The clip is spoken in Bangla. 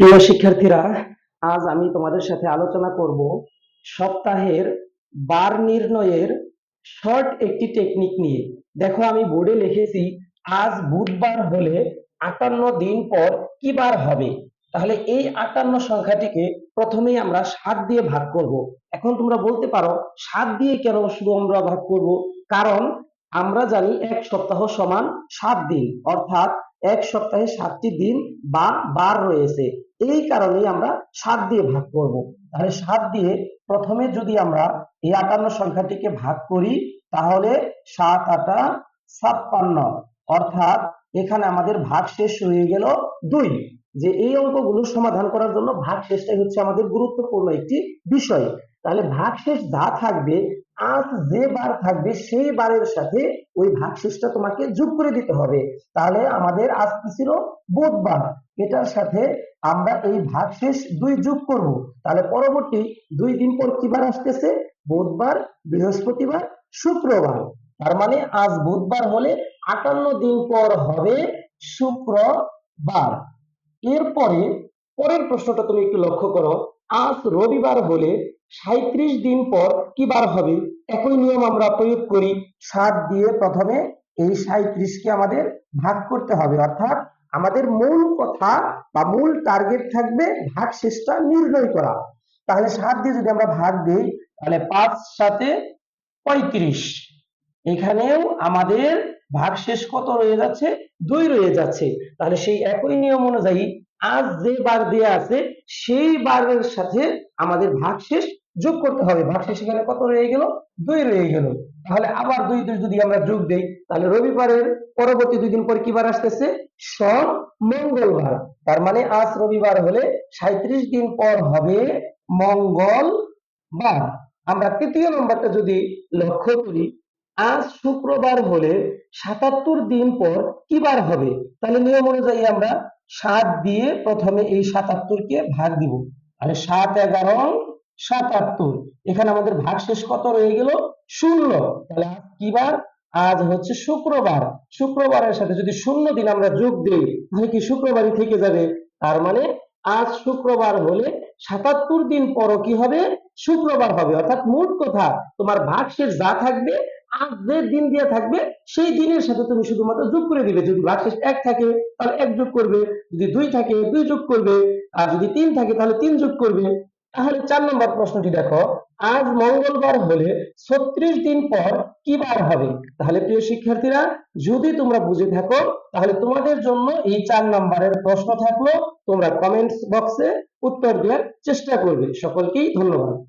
প্রিয় শিক্ষার্থীরা, আজ আমি তোমাদের সাথে আলোচনা করব সপ্তাহের বার নির্ণয়ের শর্ট একটি টেকনিক নিয়ে। দেখো, আমি বোর্ডে লিখেছি, আজ বুধবার হলে আটান্ন দিন পর কি বার হবে? তাহলে এই আটান্ন সংখ্যাটিকে প্রথমেই আমরা সাত দিয়ে ভাগ করব। এখন তোমরা বলতে পারো, সাত দিয়ে কেন শুধু আমরা ভাগ করব? কারণ আমরা জানি এক সপ্তাহ সমান সাত দিন। অর্থাৎ এক সপ্তাহে সাতটি দিন বা বার রয়েছে। এই কারণেই আমরা সাত দিয়ে ভাগ করব। তাহলে সাত দিয়ে প্রথমে যদি আমরা এই আটান্ন সংখ্যাটিকে ভাগ করি, তাহলে সাত আটা ছাপ্পান্ন। অর্থাৎ এখানে আমাদের ভাগ শেষ হয়ে গেল দুই। যে এই অঙ্কগুলো সমাধান করার জন্য ভাগ শেষটাই হচ্ছে আমাদের গুরুত্বপূর্ণ একটি বিষয়। তাহলে ভাগ শেষ যা থাকবে আজ যে বার থাকবে সেই বারের সাথে ওই ভাগ শেষটা তোমাকে যোগ করে দিতে হবে। তাহলে আমাদের আজ ছিল? বুধবার। এটার সাথে আমরা এই ভাগ শেষ দুই যোগ করব। তাহলে পরবর্তী দুই দিন পর কি বার আসতেছে? বুধবার, বৃহস্পতিবার, শুক্রবার। তার মানে আজ বুধবার হলে আটান্ন দিন পর হবে শুক্রবার। এরপরে পরের প্রশ্নটা তুমি একটু লক্ষ্য করো। আজ রবিবার হলে সাঁত্রিশ দিন পর কি বার হবে? একই নিয়ম আমরা প্রয়োগ করি। সাত দিয়ে প্রথমে এই সাঁত্রিশকে আমাদের ভাগ করতে হবে। অর্থাৎ আমাদের মূল কথা বা মূল টার্গেট থাকবে ভাগ শেষটা নির্ণয় করা। তাহলে সাত দিয়ে যদি আমরা ভাগ দিই, তাহলে পাঁচ সাথে পঁয়ত্রিশ। এখানেও আমাদের ভাগ শেষ কত রয়ে যাচ্ছে? দুই রয়ে যাচ্ছে। তাহলে সেই একই নিয়ম অনুযায়ী আজ যে বার দেয়া আছে, সেই বারের সাথে আমাদের ভাগ শেষ যোগ করতে হবে। ভাগ শেষ এখানে কত রয়ে গেল? দুই রয়ে গেল। তাহলে আবার দুই দুই যদি আমরা যোগ দেই, তাহলে রবিবারের পরবর্তী দুই দিন পর কি বার আসতেছে? সব মঙ্গলবার। তার মানে আজ রবিবার হলে সাঁত্রিশ দিন পর হবে মঙ্গলবার। আমরা তৃতীয় নম্বরটা যদি লক্ষ্য করি, আজ শুক্রবার হলে সাতাত্তর দিন পর কি বার হবে? তাহলে নিয়ম অনুযায়ী আমরা সাত দিয়ে প্রথমে এই সাতাত্তরকে ভাগ দিব। তাহলে সাত, এগারো সাতাত্তর। এখানে আমাদের ভাগ শেষ কত রয়ে গেল? শূন্য। তাহলে আজ কি বার? আজ হচ্ছে শুক্রবার। শুক্রবারের সাথে যদি শূন্য দিন আমরা যোগ দিই, তাহলে কি শুক্রবারই থেকে যাবে? তার মানে আজ শুক্রবার হলে সাতাত্তর দিন পরও কি হবে? শুক্রবার হবে। অর্থাৎ মোট কথা, তোমার ভাগ শেষ যা থাকবে, আজ যে দিন দেওয়া থাকবে, সেই দিনের সাথে তুমি শুধুমাত্র যোগ করে দিবে। যদি ভাগশেষ এক থাকে, তাহলে এক যোগ করবে। যদি দুই থাকে, দুই যোগ করবে। আর যদি তিন থাকে, তাহলে তিন যোগ করবে। তাহলে চার নম্বর প্রশ্নটি দেখো। আজ মঙ্গলবার হলে ছত্রিশ দিন পর কি বার হবে? তাহলে প্রিয় শিক্ষার্থীরা, যদি তোমরা বুঝে থাকো, তাহলে তোমাদের জন্য এই চার নম্বরের প্রশ্ন থাকল। তোমরা কমেন্টস বক্সে উত্তর দেওয়ার চেষ্টা করবে। সকলকেই ধন্যবাদ।